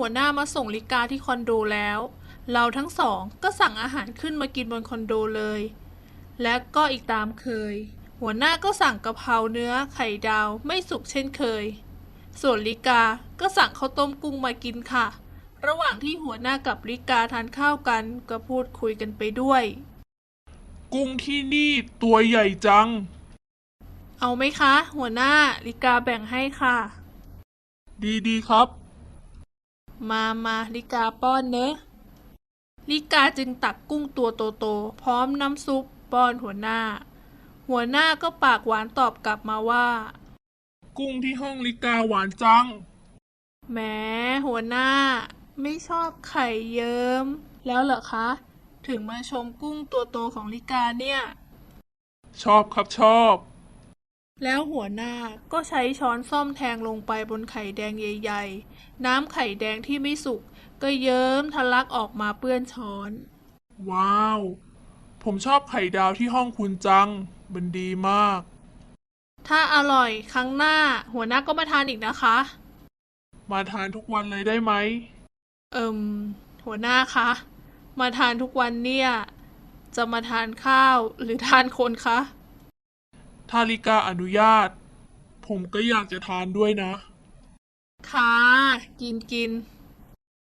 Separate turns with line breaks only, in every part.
อหัวหน้ามาส่งลิกาที่คอนโดแล้ว เราทั้งสองก็สั่งอาหารขึ้นมากินบนคอนโดเลย และก็อีกตามเคย หัวหน้าก็สั่งกะเพราเนื้อไข่ดาวไม่สุกเช่นเคย ส่วนลิกาก็สั่งข้าวต้มกุ้งมากินค่ะ ระหว่างที่หัวหน้ากับลิกาทานข้าวกันก็พูดคุยกันไปด้วย
กุ้งที่นี่ตัวใหญ่จัง
เอาไหมคะ หัวหน้าลิกาแบ่งให้ค่ะ
ดีดีๆครับ
มามาลิกาป้อนเนอะ ลิกาจึงตักกุ้งตัวโตๆพร้อมน้ำซุปป้อนหัวหน้า หัวหน้าก็ปากหวานตอบกลับมาว่า
กุ้งที่ห้องลิกาหวานจัง
แหมหัวหน้า ไม่ชอบไข่เยิ้มแล้วเหรอคะ ถึงมาชมกุ้งตัวโตของลิกาเนี่ย
ชอบครับชอบ
แล้วหัวหน้าก็ใช้ช้อนซ่อมแทงลงไปบนไข่แดงใหญ่ๆ น้ำไข่แดงที่ไม่สุกก็เยิ้มทะลักออกมาเปื้อนช้อน
ว้าว ผมชอบไข่ดาวที่ห้องคุณจัง มันดีมาก
ถ้าอร่อยครั้งหน้า หัวหน้าก็มาทานอีกนะคะ
มาทานทุกวันเลยได้ไหม
เอิมหัวหน้าคะ มาทานทุกวันเนี่ย จะมาทานข้าวหรือทานคนคะ
ถ้าลิกาอนุญาต ผมก็อยากจะทานด้วยนะ
ค่ะกินกิน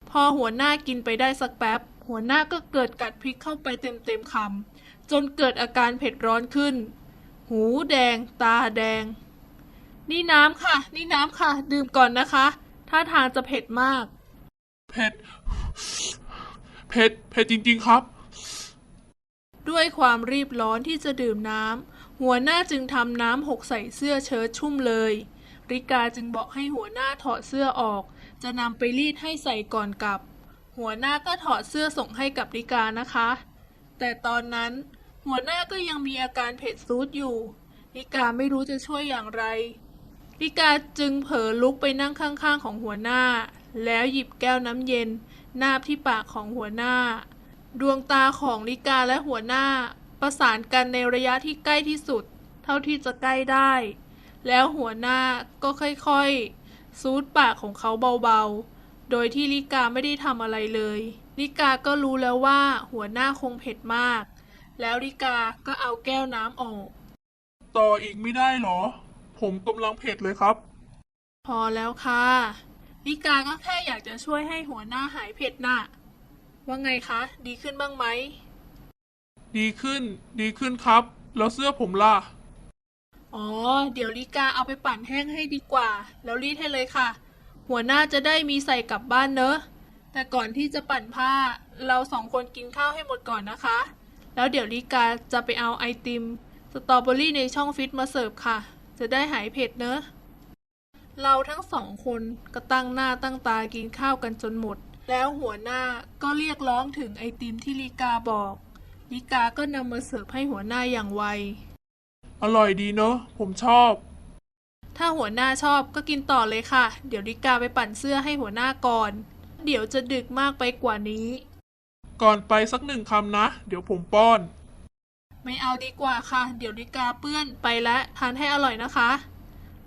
พอหัวหน้ากินไปได้สักแป๊บ หัวหน้าก็เกิดกัดพริกเข้าไปเต็มเต็มๆคำจนเกิดอาการเผ็ดร้อนขึ้น หูแดง ตาแดง นี่น้ำค่ะ นี่น้ำค่ะ ดื่มก่อนนะคะท่าทางจะเผ็ดมาก
เผ็ด เผ็ด เผ็ดจริง ๆ ครับ
ด้วยความรีบร้อนที่จะดื่มน้ำ หัวหน้าจึงทำน้ำหกใส่เสื้อเชิ้ตชุ่มเลย ริกาจึงบอกให้หัวหน้าถอดเสื้อออก จะนำไปรีดให้ใส่ก่อนกลับ หัวหน้าก็ถอดเสื้อส่งให้กับริกานะคะ แต่ตอนนั้นหัวหน้าก็ยังมีอาการเผ็ดซูดอยู่ ริกาไม่รู้จะช่วยอย่างไร ริกาจึงเผลอลุกไปนั่งข้างๆของหัวหน้า แล้วหยิบแก้วน้ำเย็น นาบที่ปากของหัวหน้า ดวงตาของลิกาและหัวหน้า ประสานกันในระยะที่ใกล้ที่สุด เท่าที่จะใกล้ได้ แล้วหัวหน้าก็ค่อยๆ ซูดปากของเขาเบาๆ โดยที่ลิกาไม่ได้ทำอะไรเลย ลิกาก็รู้แล้วว่าหัวหน้าคงเผ็ดมาก แล้วลิกาก็เอาแก้วน้ำออก
ต่ออีกไม่ได้เหรอ ผมกำลังเผ็ดเลยครับ
พอแล้วค่ะลิกาก็แค่อยากจะช่วยให้หัวหน้าหายเผ็ดน่ะว่าไงคะ ดีขึ้นบ้างไหม
ดีขึ้น ดีขึ้นครับ แล้วเสื้อผมล่ะ
อ๋อ เดี๋ยวลิกาเอาไปปั่นแห้งให้ดีกว่า แล้วรีดให้เลยค่ะ หัวหน้าจะได้มีใส่กลับบ้านเนอะ แต่ก่อนที่จะปั่นผ้า เราสองคนกินข้าวให้หมดก่อนนะคะ แล้วเดี๋ยวลิกาจะไปเอาไอติม สตรอเบอรี่ในช่องฟิตมาเสิร์ฟค่ะ จะได้หายเผ็ดเนอะ เราทั้งสองคนก็ตั้งหน้าตั้งตากินข้าวกันจนหมด แล้วหัวหน้าก็เรียกร้องถึงไอติมที่ลิกาบอก ลิกาก็นำมาเสิร์ฟให้หัวหน้าอย่างไว
อร่อยดีเนอะผมชอบ
ถ้าหัวหน้าชอบก็กินต่อเลยค่ะ เดี๋ยวลิกาไปปั่นเสื้อให้หัวหน้าก่อน เดี๋ยวจะดึกมากไปกว่านี้
ก่อนไปสักหนึ่งคำนะ เดี๋ยวผมป้อน
ไม่เอาดีกว่าค่ะ เดี๋ยวลิกาเปื้อนไปแล้วทานให้อร่อยนะคะ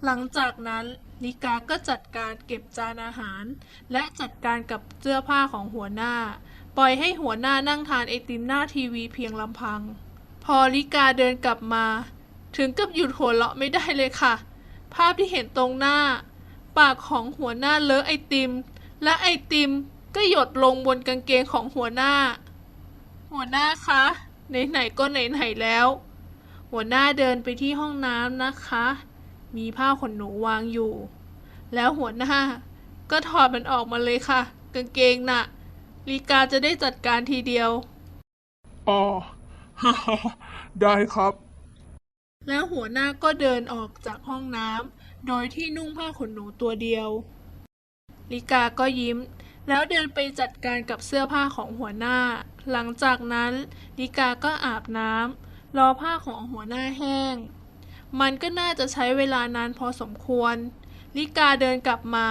หลังจากนั้นลิกาก็จัดการเก็บจานอาหาร และจัดการกับเสื้อผ้าของหัวหน้า ปล่อยให้หัวหน้านั่งทานไอติมหน้าทีวีเพียงลำพัง พอลิกาเดินกลับมา ถึงกับหยุดหัวเราะไม่ได้เลยค่ะ ภาพที่เห็นตรงหน้า ปากของหัวหน้าเลอะไอติม และไอติมก็หยดลงบนกางเกงของหัวหน้า หัวหน้าคะไหนๆก็ไหนๆแล้ว หัวหน้าเดินไปที่ห้องน้ำนะคะ มีผ้าขนหนูวางอยู่ แล้วหัวหน้าก็ถอดมันออกมาเลยค่ะ กางเกงน่ะ ลีกาจะได้จัดการทีเดียว
อ๋อ ได้ครับ
แล้วหัวหน้าก็เดินออกจากห้องน้ำโดยที่นุ่งผ้าขนหนูตัวเดียว ลิกาก็ยิ้ม แล้วเดินไปจัดการกับเสื้อผ้าของหัวหน้า หลังจากนั้นลิกาก็อาบน้ำรอผ้าของหัวหน้าแห้ง มันก็น่าจะใช้เวลานานพอสมควร ลิกาเดินกลับมา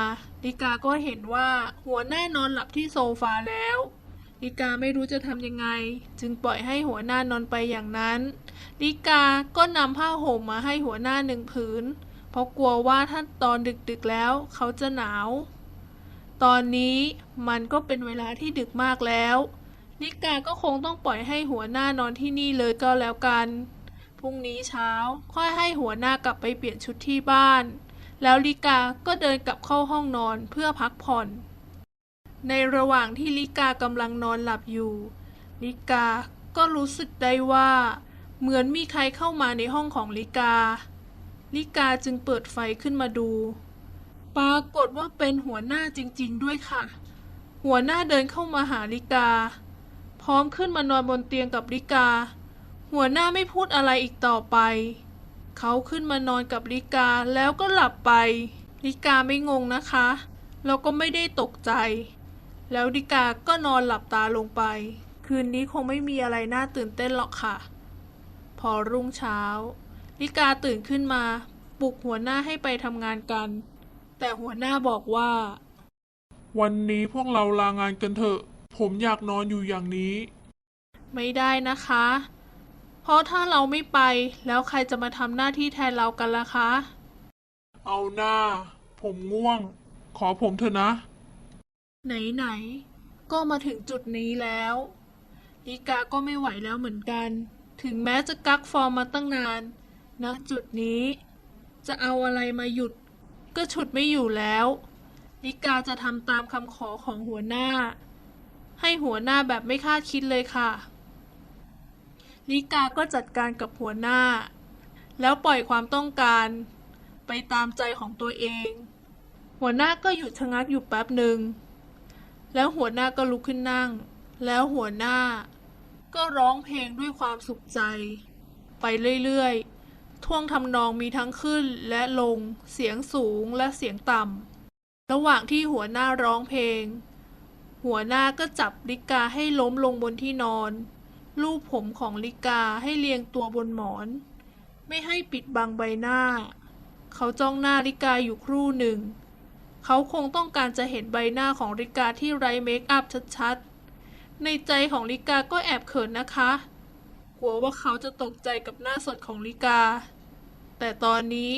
ลิกาก็เห็นว่าหัวหน้านอนหลับที่โซฟาแล้ว ลิกาไม่รู้จะทำยังไง จึงปล่อยให้หัวหน้านอนไปอย่างนั้น ลิกาก็นำผ้าห่มมาให้หัวหน้าหนึ่งผืน เพราะกลัวว่าถ้าตอนดึกๆแล้วเขาจะหนาว ตอนนี้มันก็เป็นเวลาที่ดึกมากแล้วลิกาก็คงต้องปล่อยให้หัวหน้านอนที่นี่เลยก็แล้วกัน พรุ่งนี้เช้าค่อยให้หัวหน้ากลับไปเปลี่ยนชุดที่บ้าน แล้วลิกาก็เดินกลับเข้าห้องนอนเพื่อพักผ่อน ในระหว่างที่ลิกากำลังนอนหลับอยู่ ลิกาก็รู้สึกได้ว่า เหมือนมีใครเข้ามาในห้องของลิกา ลิกาจึงเปิดไฟขึ้นมาดู ปรากฏว่าเป็นหัวหน้าจริง ๆ ด้วยค่ะ หัวหน้าเดินเข้ามาหาลิกา พร้อมขึ้นมานอนบนเตียงกับลิกา หัวหน้าไม่พูดอะไรอีกต่อไป เขาขึ้นมานอนกับลิกาแล้วก็หลับไป ลิกาไม่งงนะคะ แล้วก็ไม่ได้ตกใจ แล้วลิกาก็นอนหลับตาลงไป คืนนี้คงไม่มีอะไรน่าตื่นเต้นหรอกค่ะ พอรุ่งเช้า ลิกาตื่นขึ้นมาปลุกหัวหน้าให้ไปทำงานกัน แต่หัวหน้าบอกว่า
วันนี้พวกเราลางานกันเถอะ ผมอยากนอนอยู่อย่างนี้
ไม่ได้นะคะ เพราะถ้าเราไม่ไป แล้วใครจะมาทำหน้าที่แทนเรากันล่ะคะ
เอาหน้า ผมง่วง ขอผมเถอะนะ
ไหนๆ ก็มาถึงจุดนี้แล้วลิกาก็ไม่ไหวแล้วเหมือนกัน ถึงแม้จะกักฟอร์มมาตั้งนานณจุดนี้ จะเอาอะไรมาหยุด ก็ฉุดไม่อยู่แล้วลิกาจะทำตามคำขอของหัวหน้า ให้หัวหน้าแบบไม่คาดคิดเลยค่ะ ลิกาก็จัดการกับหัวหน้า แล้วปล่อยความต้องการ ไปตามใจของตัวเอง หัวหน้าก็หยุดชะงักอยู่แป๊บหนึ่ง แล้วหัวหน้าก็ลุกขึ้นนั่ง แล้วหัวหน้า ก็ร้องเพลงด้วยความสุขใจ ไปเรื่อยๆ ท่วงทำนองมีทั้งขึ้นและลง เสียงสูงและเสียงต่ำ ระหว่างที่หัวหน้าร้องเพลง หัวหน้าก็จับลิกาให้ล้มลงบนที่นอน ลูบผมของลิกาให้เรียงตัวบนหมอน ไม่ให้ปิดบังใบหน้า เขาจ้องหน้าลิกาอยู่ครู่หนึ่ง เขาคงต้องการจะเห็นใบหน้าของลิกาที่ไร้เมคอัพชัดๆ ในใจของลิกาก็แอบเขินนะคะ กลัวว่าเขาจะตกใจกับหน้าสดของลิกา แต่ตอนนี้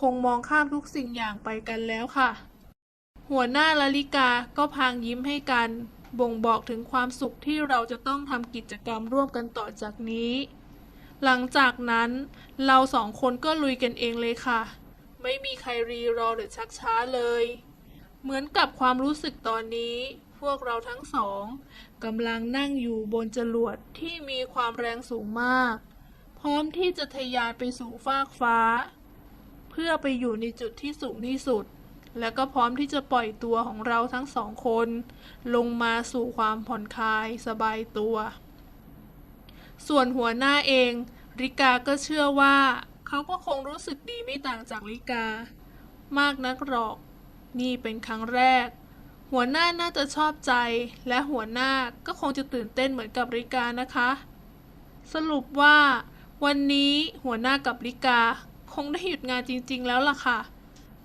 คงมองข้ามทุกสิ่งอย่างไปกันแล้วค่ะ หัวหน้าและลิกาก็พางยิ้มให้กัน บ่งบอกถึงความสุขที่เราจะต้องทำกิจกรรมร่วมกันต่อจากนี้ หลังจากนั้นเราสองคนก็ลุยกันเองเลยค่ะ ไม่มีใครรีรอหรือชักช้าเลย เหมือนกับความรู้สึกตอนนี้ พวกเราทั้งสองกำลังนั่งอยู่บนจรวดที่มีความแรงสูงมาก พร้อมที่จะทะยานไปสู่ฟากฟ้า เพื่อไปอยู่ในจุดที่สูงที่สุด และก็พร้อมที่จะปล่อยตัวของเราทั้งสองคน ลงมาสู่ความผ่อนคลายสบายตัว ส่วนหัวหน้าเอง ริกาก็เชื่อว่า เขาก็คงรู้สึกดีไม่ต่างจากริกา มากนักหรอก นี่เป็นครั้งแรก หัวหน้าน่าจะชอบใจ และหัวหน้าก็คงจะตื่นเต้นเหมือนกับริกานะคะ สรุปว่า วันนี้หัวหน้ากับริกา คงได้หยุดงานจริง ๆ แล้วล่ะค่ะ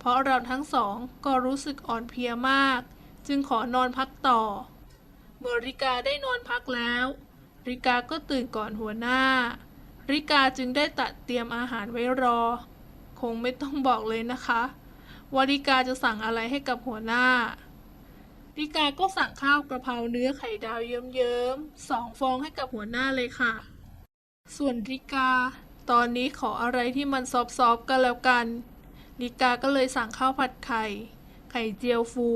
ราะเราทั้งสองก็รู้สึกอ่อนเพลียมาก จึงขอนอนพักต่อ เมื่อริกาได้นอนพักแล้ว ริกาก็ตื่นก่อนหัวหน้า ริกาจึงได้ตัดเตรียมอาหารไว้รอ คงไม่ต้องบอกเลยนะคะว่าริกาจะสั่งอะไรให้กับหัวหน้าริกาก็สั่งข้าวกระเพราเนื้อไข่ดาวเยิ้มๆสองฟองให้กับหัวหน้าเลยค่ะ ส่วนริกา ตอนนี้ขออะไรที่มันซอฟๆกันแล้วกัน ริกาก็เลยสั่งข้าวผัดไข่ ไข่เจียวฟู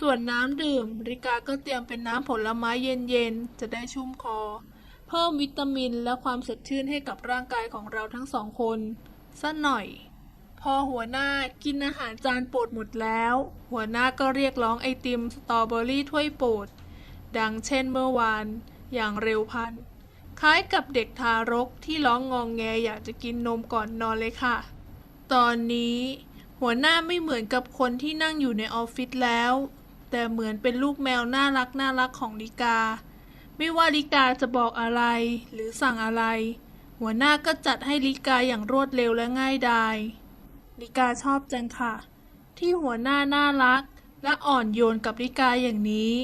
ส่วนน้ำดื่ม ริกาก็เตรียมเป็นน้ำผลไม้เย็นๆ จะได้ชุ่มคอ เพิ่มวิตามินและความสดชื่นให้กับร่างกายของเราทั้งสองคนสักหน่อย พอหัวหน้ากินอาหารจานโปรดหมดแล้ว หัวหน้าก็เรียกร้องไอติมสตรอเบอรี่ถ้วยโปรด ดังเช่นเมื่อวาน อย่างเร็วพัน คล้ายกับเด็กทารกที่ร้องงองแงอยากจะกินนมก่อนนอนเลยค่ะ ตอนนี้ หัวหน้าไม่เหมือนกับคนที่นั่งอยู่ในออฟฟิศแล้ว แต่เหมือนเป็นลูกแมวน่ารักน่ารักของลิกา ไม่ว่าลิกาจะบอกอะไรหรือสั่งอะไร หัวหน้าก็จัดให้ลิกาอย่างรวดเร็วและง่ายดายลิกาชอบจังค่ะ ที่หัวหน้าน่ารัก และอ่อนโยนกับลิกาอย่างนี้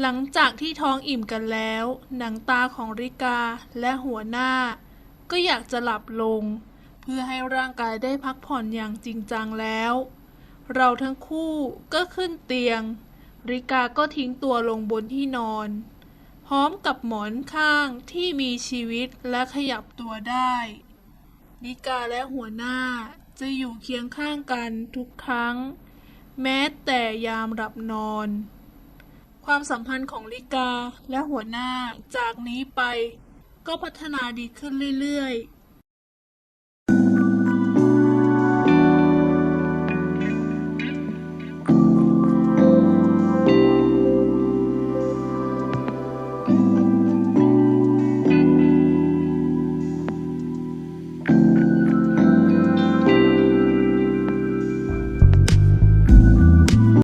หลังจากที่ท้องอิ่มกันแล้ว หนังตาของริกาและหัวหน้า ก็อยากจะหลับลง เพื่อให้ร่างกายได้พักผ่อนอย่างจริงจังแล้ว เราทั้งคู่ก็ขึ้นเตียง ริกาก็ทิ้งตัวลงบนที่นอน พร้อมกับหมอนข้างที่มีชีวิตและขยับตัวได้ริกาและหัวหน้าจะอยู่เคียงข้างกันทุกครั้ง แม้แต่ยามหลับนอน ความสัมพันธ์ของลิกาและหัวหน้าจากนี้ไป ก็พัฒนาดีขึ้นเรื่อยๆ